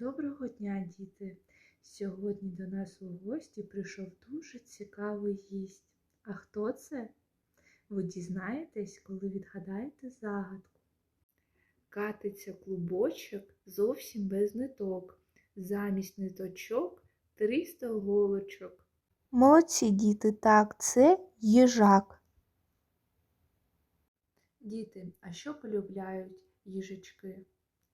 Доброго дня, діти! Сьогодні до нас у гості прийшов дуже цікавий гість. А хто це? Ви дізнаєтесь, коли відгадаєте загадку. Катиться клубочок зовсім без ниток. Замість ниточок 300 голочок. Молодці діти, так, це їжак. Діти, а що полюбляють їжачки?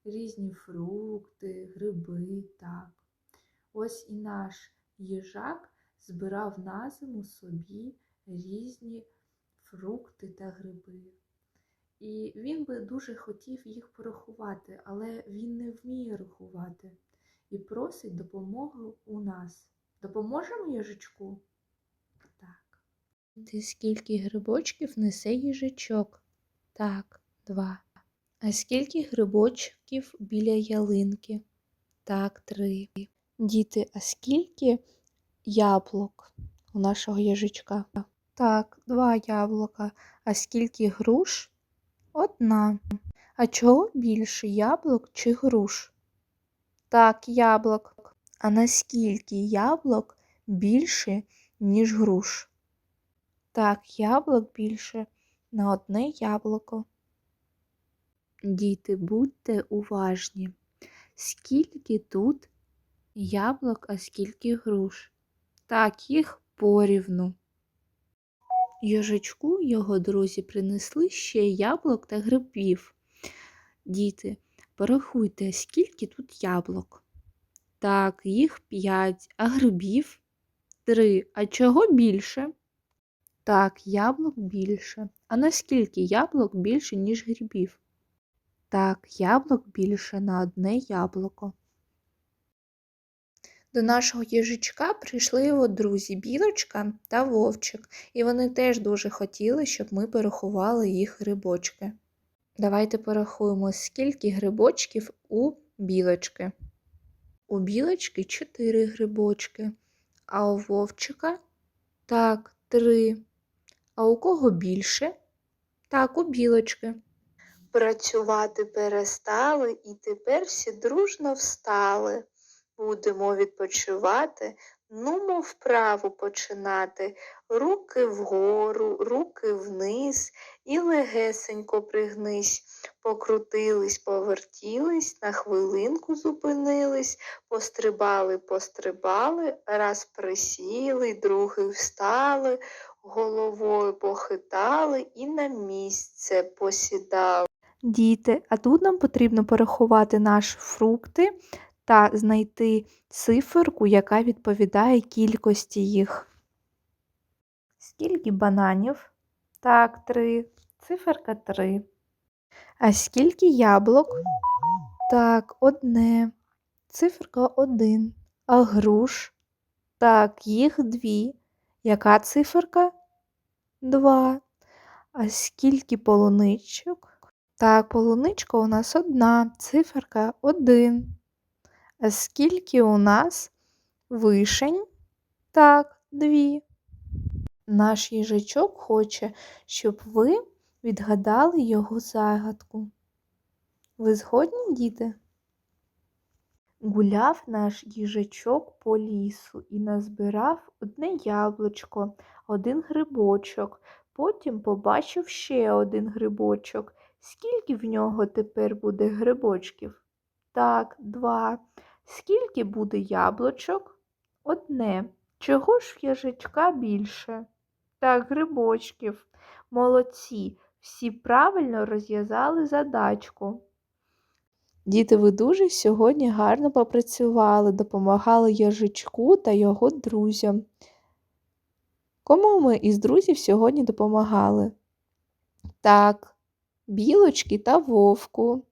Різні фрукти, гриби, так. Ось і наш їжак збирав на зиму собі різні фрукти та гриби. І він би дуже хотів їх порахувати, але він не вміє рахувати і просить допомоги у нас. Допоможемо їжачку? Так. Ти скільки грибочків несе їжачок? Так, два. А скільки грибочків біля ялинки? Так, три. Діти, а скільки яблук у нашого їжачка? Так, два яблука. А скільки груш? Одна. А чого більше яблук чи груш? Так, яблук. А наскільки яблук більше, ніж груш? Так, яблук більше на одне яблуко. Діти, будьте уважні. Скільки тут яблук, а скільки груш? Так, їх порівну. Йожичку його друзі принесли ще яблук та грибів. Діти, порахуйте, скільки тут яблук. Так, їх п'ять, а грибів три. А чого більше? Так, яблук більше. А наскільки яблук більше, ніж грибів? Так, яблук більше на одне яблуко. До нашого їжачка прийшли його друзі білочка та вовчик, і вони теж дуже хотіли, щоб ми порахували їх грибочки. Давайте порахуємо, скільки грибочків у білочки. У білочки 4 грибочки, а у вовчика так, 3. А у кого більше? Так, у білочки. Працювати перестали і тепер всі дружно встали. Будемо відпочивати, нумо вправу починати. Руки вгору, руки вниз і легесенько пригнись. Покрутились, повертілись, на хвилинку зупинились, пострибали, пострибали, раз присіли, другий встали, головою похитали і на місце посідали. Діти, а тут нам потрібно порахувати наші фрукти та знайти циферку, яка відповідає кількості їх. Скільки бананів? Так, три. Циферка три. А скільки яблук? Так, одне. Циферка один. А груш? Так, їх дві. Яка циферка? Два. А скільки полуничок? Так, полуничка у нас одна, циферка один. А скільки у нас вишень? Так, дві. Наш їжачок хоче, щоб ви відгадали його загадку. Ви згодні, діти? Гуляв наш їжачок по лісу і назбирав одне яблучко, один грибочок. Потім побачив ще один грибочок. Скільки в нього тепер буде грибочків? Так, два. Скільки буде яблучок? Одне. Чого ж в їжачка більше? Так, грибочків. Молодці. Всі правильно розв'язали задачку. Діти, ви дуже сьогодні гарно попрацювали, допомагали їжачку та його друзям. Кому ми із друзів сьогодні допомагали? Так, білочки та вовку.